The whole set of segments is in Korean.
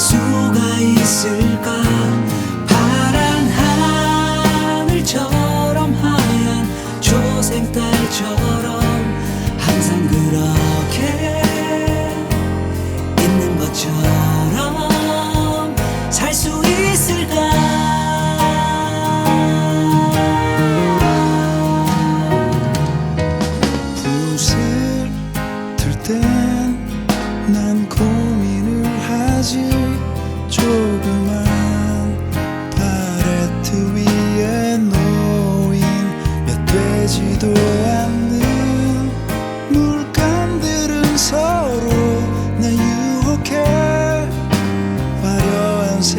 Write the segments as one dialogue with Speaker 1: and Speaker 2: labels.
Speaker 1: 수가 있을까?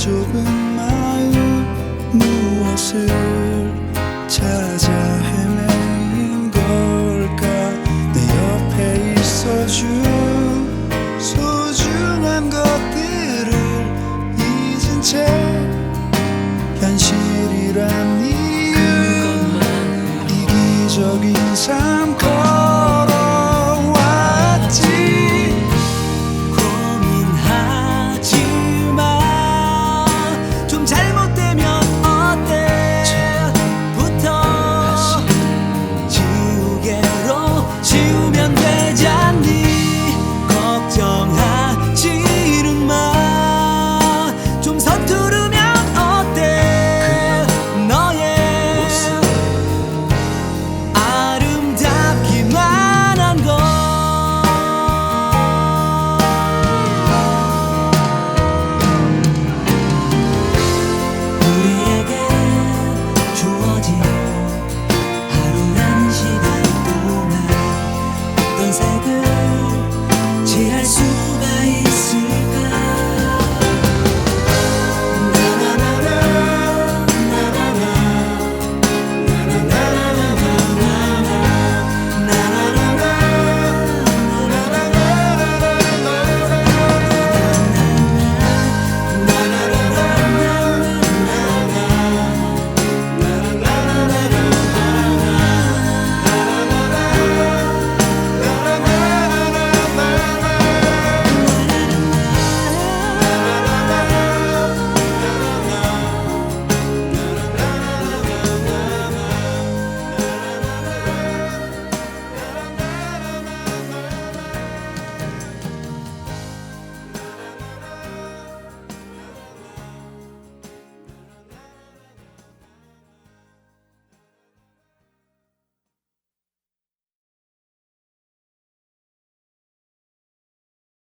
Speaker 2: 좁은 마음 무엇을 찾아 헤매인 걸까? 내 옆에 있어준 소중한 것들을 잊은 채 현실이란 이유. 이기적인 삶